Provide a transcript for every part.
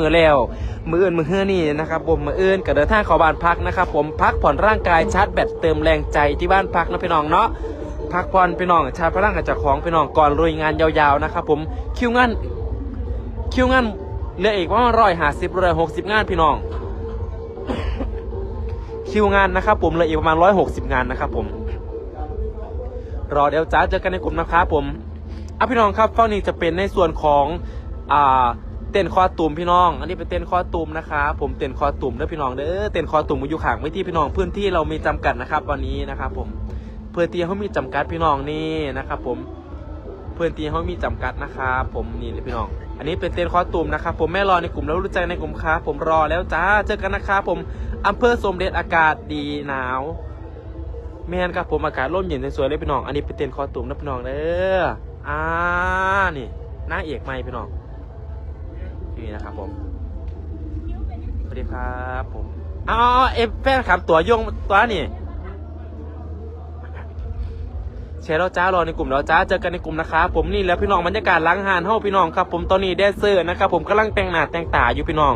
มือแล้ว มืออื่นมือเฮือนี่นะครับผมมืออื่นก็เดินทางเข้าบ้านพักนะครับผมพักผ่อนร่างกายชาร์จแบตเติมแรงใจที่บ้านพักนะพี่น้องเนาะพักผ่อนพี่น้องชาร์จพลังกับเจากของพี่น้องก่อนลุยงานยาวๆนะครับผมคิวงานคิวงานเหลืออีกว่าร้อยห้าสิบร้อยหกสิบงานพี่น้อง คิวงานนะครับผมเหลืออีกประมาณร้อยหกสิบงานนะครับผมรอเดี๋ยวจ้าเจอกันในกลุ่มนะครับผมอะพี่น้องครับฝั่งนี้จะเป็นในส่วนของอ่า เต้นคอตุ่มพี่น้อง อันนี้เป็นเต้นคอตุ่มนะครับผมเต้นคอตุ่มเด้อพี่น้องเด้อเต้นคอตุ่มมาอยู่ข้างไว้ที่พี่น้องพื้นที่เรามีจำกัดนะครับ วันนี้นะครับผมพื้นที่เขามีจำกัดพี่น้องนี่นะครับ ผมพื้นที่เขามีจำกัดนะครับผมนี่เลยพี่น้อง อันนี้เป็นเต้นคอตุ่มนะครับผมแม่รอในกลุ่มแล้วรู้ใจในกลุ่มครับผมรอแล้วจ้าเจอกันนะครับผมอำเภอสมเด็จอากาศดีหนาวแม่นครับผมอากาศร่มเย็นสวยๆเลยพี่น้อง อันนี้เป็นเต็นคอตุ่มนะพี่น้องเด้ออ่านี่นาเอกใหม่พี่น้อง นี่นะครับผมสวัสดีครับผมอ๋อเอฟแฟนขับตัวยงตัวนี่แชร์แล้วจ้ารอในกลุ่มแล้วจ้าเจอกันในกลุ่มนะครับผมนี่แล้วพี่น้องบรรยากาศล้างหานเฮ้าพี่น้องครับผมตอนนี้แดนเซอร์นะครับผมกำลังแต่งหน้าแต่งตาอยู่พี่น้อง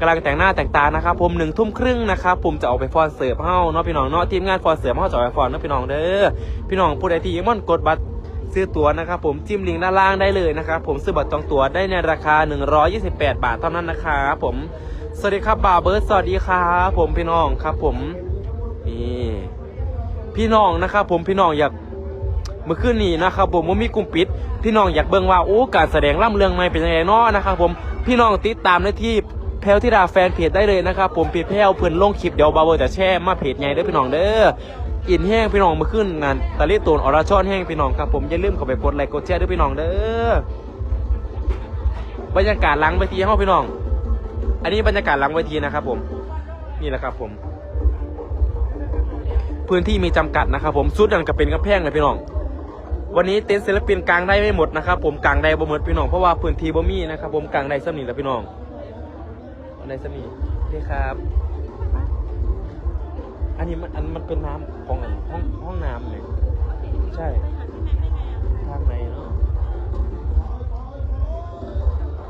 กำลังแต่งหน้าแต่งตานะครับผมหนึ่งทุ่มครึ่งนะครับผมจะออกไปฟอนเสิร์ฟเฮ้าเนาะพี่น้องเนาะทีมงานฟอนเสิร์ฟเฮ้าจะออกไปฟอนเนาะพี่น้องเด้อพี่น้องผู้ใดที่ยังม่อนกดบัตร ซื้อตั๋วนะครับผมจิ้มลิงก์ด้านล่างได้เลยนะครับผมซื้อบัตรจองตั๋วได้ในราคา 128 บาทเท่านั้นนะครับผมสวัสดีครับบ่าวเบิร์ดสวัสดีครับผมพี่น้องครับผมนี่พี่น้องนะครับผมพี่น้องอยากเมื่อคืนนี้นะครับผมว่ามีกลุ่มปิด พี่น้องอยากเบิ่งว่าโอ้การแสดงล่ำเรื่องใหม่เป็นยังไงเนาะนะครับผมพี่น้องติดตามได้ที่แพลวที่ดาแฟนเพจได้เลยนะครับผมเพจแพลวเพิ่นลงคลิปเดี๋ยวบาเบอร์จะแช่มาเพจใหญ่เด้อพี่น้องเด้อ อินแห้งพี่น้องมื่อคืนงานตะลิตูนอรชอนแห้งพี่น้องครับผมอย่าลืมเข้าไปกดไลค์กดแชร์ด้วยพี่น้องเด้อบรรยากาศหลังเวทีห้องพี่น้อง อันนี้บรรยากาศหลังเวทีนะครับ ผมนี่แหละครับผม พื้นที่มีจำกัดนะครับ ผมสุดดันกับเป็นกระแพงเลยพี่น้อง วันนี้เต็นท์ศิลปินกลางได้ไม่หมดนะครับ ผมกลางได้บ่หมดพี่น้องเพราะว่าพื้นที่บ่มีนะครับ ผมกลางได้สำนีแล้วพี่น้องกลางได้สำนีนี่ครับ อันนี้มันอันมันเป็นน้ำของอันห้องห้องน้ำเลยใช่ทางไหนเนาะ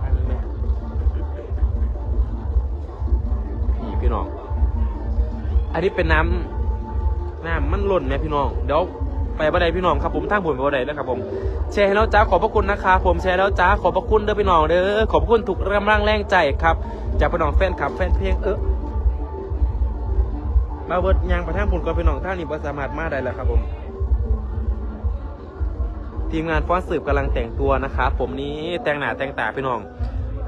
อันนี้ไหมนี่พี่น้อง อันนี้เป็นน้ำน้ำมันหล่นไหมพี่น้องเดี๋ยวไปบันไดพี่น้องครับผมทางผมไปบันไดแล้วครับผมแชร์ให้แล้วจ้าขอบพระคุณนะครับผมแชร์แล้วจ้าขอบพระคุณเด้อพี่น้องเด้อขอบพระคุณถูกกำลังแรงใจครับจากพี่น้องแฟนคลับแฟนเพลงเออ มาเบิดยางประทางผลก่อนพี่น้องท่านนี้บ่สามารถมาได้แล้วครับผม ทีมงานฟ้อนสืบกำลังแต่งตัวนะครับผมนี้แต่งหน้าแต่งตาพี่น้อง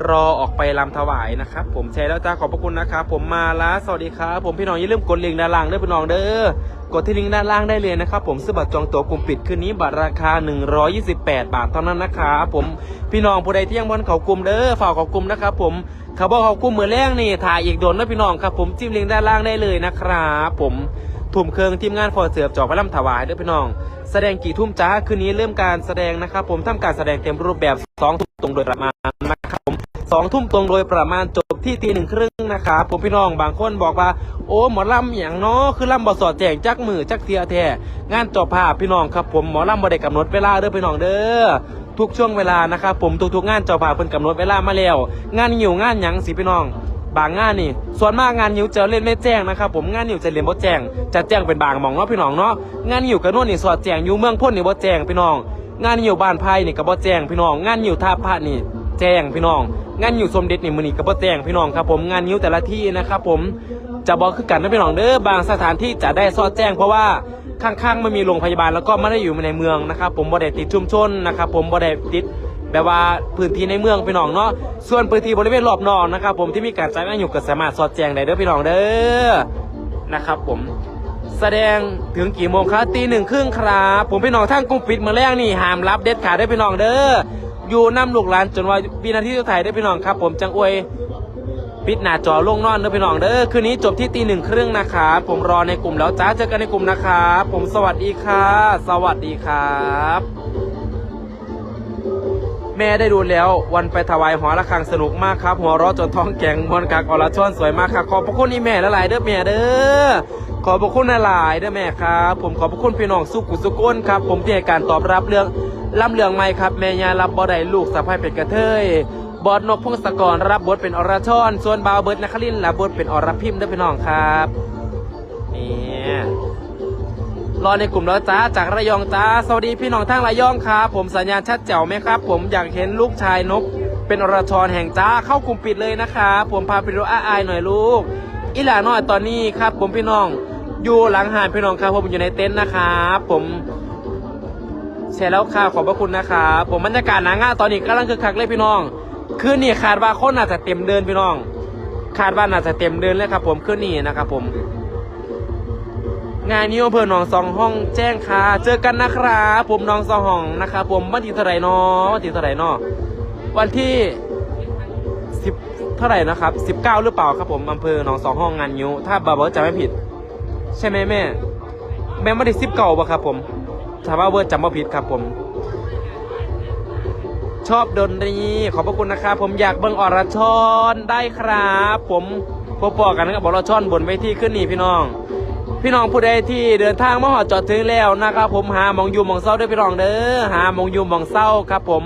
รอออกไปลำถวายนะครับ ผมแชร์แล้วจ้าขอบพระคุณนะครับผมมาละสวัสดีครับผมพี่น้องอย่าลืมกดลิงก์ด้านล่างเด้พี่น้องเด้อกดที่ลิงก์ด้านล่างได้เลยนะครับ ผมซื้อบัตรจองตั๋วกลุ่มปิดคืนนี้บัตรราคา 128 บาทเท่านั้นนะครับผมพี่น้องผู้ใดที่ยังบนเขากลุ่มเด้อฝากเขากลุ่มนะครับผมเขาบอกเขากลุ่มมือแรกนี่ถ่ายอีกโดนนะพี่น้องครับ ผมจิ้มลิงก์ด้านล่างได้เลยนะครับผมทุ่มเครื่องทีมงานฟอร์เสือบจอกพระลำถวายเด้อพี่น้อง แสดงกี่ทุ่มจ้าคืนนี้เริ่มการแสดงนะครับผมทำการแสดงเต็มรูปแบบสองทุ่มตรงโดยประมาณ สองทุ่มตรงโดยประมาณจบที่ตีหนึ่งครึ่งนะครับผมพี่น้องบางคนบอกว่า โอ้หมอลำอย่างเนาะคือลำบอสอดแจงจักมือจักเทียแท้งานจบภาพพี่น้องครับผมหมอลำบ่ได้กำหนดเวลาเด้อพี่น้องเด้อทุกช่วงเวลานะครับผมทุกๆงานเจ้าภาพเพิ่นกำหนดเวลามาแล้ว งานหิวงานหยังสิพี่น้องบางงานนี่ ส่วนมากงานหิวจะเล่นไม่แจ้งนะครับผมงานหิวจะเล่นบ่แจ้งจะแจ้งเป็นบางมองเนาะพี่น้องเนาะงานหิวกระนวนนี่สอดแจ้งอยู่เมืองพ้นนี่บ่แจ้งพี่น้อง งานหิวบ้านไผ่นี่ก็บ่แจ้งพี่น้อง งานหิวท่าพระนี่ แจ้งพี่น้อง งานหิวสมเด็จนี่มือนี้ก็บ่แจ้งพี่น้องครับผมงานหิวแต่ละที่นะครับผมจะบอกคือกันนะพี่น้องเด้อบางสถานที่จะได้สอดแจ้งเพราะว่าข้างๆไม่มีโรงพยาบาลแล้วก็ไม่ได้อยู่ในเมืองนะครับผมบ่ได้ติดชุมชนนะครับผมบ่ได้ติดแบบว่าพื้นที่ในเมืองพี่น้องเนาะส่วนพื้นที่บริเวณรอบนอกนะครับผมที่มีการจัดงานอยู่ก็สามารถสอดแจ้งได้เด้อพี่น้องเด้อนะครับผมแสดงถึงกี่โมงครับตีหนึ่งครึ่งครับ ผมพี่น้องท่านกุ้งปิดเมื่อแรกนี่ห้ามรับเด็ดขาดได้พี่น้องเด้อ อยู่น้ำลูกหลานจนว่าวินาทีสุดท้ายได้พี่น้องครับ ผมจังอวยปิดหน้าจอลงนอนเด้อพี่น้องเด้อคืนนี้จบที่ตีหนึ่งครึ่งนะครับผมรอในกลุ่มแล้วจ้าเจอกันในกลุ่มนะครับผมสวัสดีค่ะ สวัสดีครับ แม่ได้ดูแล้ววันไปถวายหอระฆังสนุกมากครับหัวเราะจนท้องแข็งมวนกากอรชอนสวยมากครับขอบพระคุณนี่แม่ละหลายเด้อแม่เด้อขอบพระคุณหลายเด้อแม่ครับผมขอบพระคุณพี่น้องสุขุสุก้นครับผมที่ให้การตอบรับเรื่องล่ำเรื่องใหม่ครับ แม่ยารับบ่ได้ลูกสะพ้ายเป็นกระเทยบอสนกพงศกรรับบทเป็นอรชรส่วนบาวเบิร์ดนครินทร์รับบทเป็นอรพิมพ์เด้วยพี่น้องครับนี่ รอในกลุ่มแล้วจ้าจากระยองจ้าสวัสดีพี่น้องทั้งระยองครับผมสัญญาณชัดแจ๋วไหมครับ ผมอยากเห็นลูกชายนก เป็นอรชรแห่งจ้าเข้ากลุ่มปิดเลยนะครับผมพาไปดูอาอายหน่อยลูกอีหลาน้อยตอนนี้ครับ ผมพี่น้องอยู่หลังหานพี่น้องครับผมอยู่ในเต็นท์นะครับผมแชร์แล้วค่ะขอบพระคุณนะครับผมบรรยากาศหนางาตอนนี้กำลังคึกคักเลยพี่น้องคืนนี้ขาดว่าคนอาจจะเต็มเดินพี่น้องขาดว่าน่าจะเต็มเดินเลยครับ ผมคืนนี้นะครับผม งานนี้อำเภอหนองสองห้องแจ้งค่ะ เจอกันนะครับผมหนองสองห้องนะครับผมวันที่เท่าไหร่นอวันที่เท่าไหร่นอวันที่สิบเท่าไหร่นะครับสิบเก้าหรือเปล่าครับผมอำเภอหนองสองห้องงานยิ้ว ถ้าบาบอร์จำไม่ผิด ใช่ไหมแม่ แม่ไม่ได้สิบเก้าป่ะครับผมถ้าว่าเวอร์จำไม่ผิดครับผม ชอบดนตรีขอบพระคุณนะครับผมอยากเบิ่งอรชรได้ครับ ผมพบปอกันกับอรชรบนเวทีขึ้นนี่พี่น้อง พี่น้องผู้ใดที่เดินทางมาหอดจอดถึงแล้วนะครับ ผมหาหมองอยู่หมองเศร้าด้วยพี่น้องเด้อหาหมองอยู่หมองเศร้าครับ ผม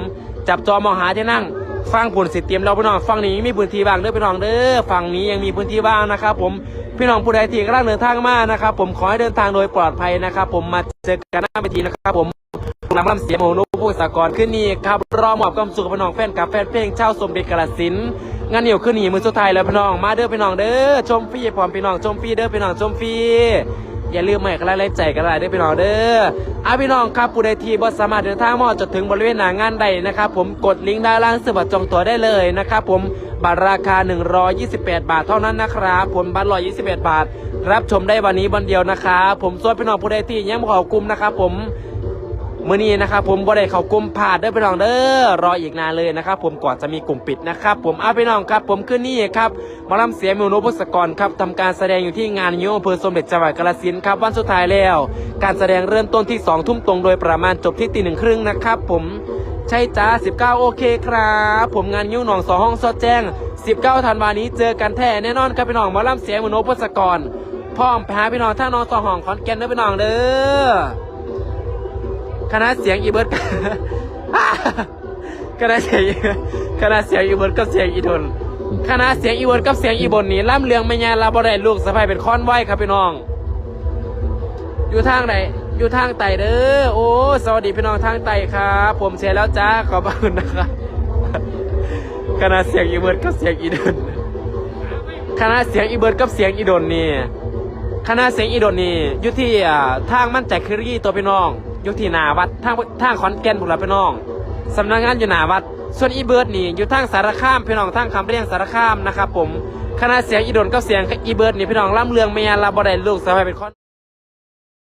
จับจอมองหาที่นั่งฟังผลสิเตรียมเราพี่น้องฟังนี้มีพื้นที่ว่างเด้อพี่น้องเด้อฝั่งนี้ยังมีพื้นที่ว่างนะครับ ผมพี่น้องผู้ใดที่กำลังเดินทางมานะครับ ผมขอให้เดินทางโดยปลอดภัยนะครับ ผมมาเจอกันหน้าเวทีนะครับ ผมนำลำเสียงของนุผู้สากรขึ้นนี่ครับรอมอบความสุขกับพี่น้องแฟนกับแฟนเพลงเช่าสมเด็จกาลสิน งานเหนียวขึ้นนี่มือสุดท้ายแล้วพี่น้องมาเด้อพี่น้องเด้อชมฟรีพร้อมพี่น้องชมฟรีเด้อพี่น้องชมฟรีอย่าลืมไม่กระไรใจกันไรเด้อพี่น้องเด้ออาพี่น้องครับผู้ใดที่บ่สามารถเดินทางมาจนถึงบริเวณหน้างานใดนะครับผมกดลิงก์ด้านล่างสบัดจองตั๋วได้เลยนะครับผมบัตรราคา 128 บาทเท่านั้นนะครับผมบัตร128บาท รับชมได้วันนี้วันเดียวนะครับผมส่วนพี่น้องผู้ใดที่ยังบ่ขอกลุ่มนะครับผม มื่อนี้นะครับผมบ่ได้เข้ากลุ่มผ่าดเด้อพี่น้องเด้อรออีกนานเลยนะครับผมก่อนจะมีกลุ่มปิดนะครับผมอาพี่น้องครับผมขึ้นนี่ครับมาลำเสียมิวโนพุสกรครับทำการแสดงอยู่ที่งานยุอำเภอสมเด็จจังหวัดกาฬสินธุ์ครับวันสุดท้ายแล้ว การแสดงเริ่มต้นที่2ทุ่มตรงโดยประมาณจบที่ตีหนึ่งครึ่งนะครับผมใช่จ้า19 โอเคครับ ผมงานยุหนองสองห้องสอดแจ้ง 19ธันวานี้เจอกันแท้แน่นอนครับพี่น้องมาลำเสียงมิวโนพุสกรพร้อมไปหาพี่น้องท่าน้องสองห้องขอนแก่นเด้อพี่น้องเด้อ คณะเสียงอีเบิร์ดคณะเสียงคณะเสียงอีเบิร์ดกับเสียงอีทนคณะเสียงอีเบิร์ดกับเสียงอีบนนี่ล่ำเลืองไม่ยาลาบได้ลูกสะพายเป็นค้อนไหวครับพี่น้อง อยู่ทางไหนอยู่ทางไต่เด้อโอ้สวัสดีพี่น้องทางไต่ครับผมเชียร์แล้วจ้าขอบคุณนะครับคณะเสียงอีเบิร์ดกับเสียงอีดนคณะเสียงอีเบิร์ดกับเสียงอีดนนี่คณะเสียงอีดนนี่อยู่ที่ทางมั่นใจครีตัวพี่น้อง อยู่ที่หนาวัดทางทางขอนแก่นพวกเราพี่น้องสำนักงานอยู่หนาวัด ส่วนอีเบิร์ดนี่อยู่ทางสารคามพี่น้องทางคำเรียงสารคามนะครับผมคณะเสียงอีโดนก็เสียงอีเบิร์ดนี่พี่น้องล่ำเลืองเมียลาบอดายลูกสบายเป็นคน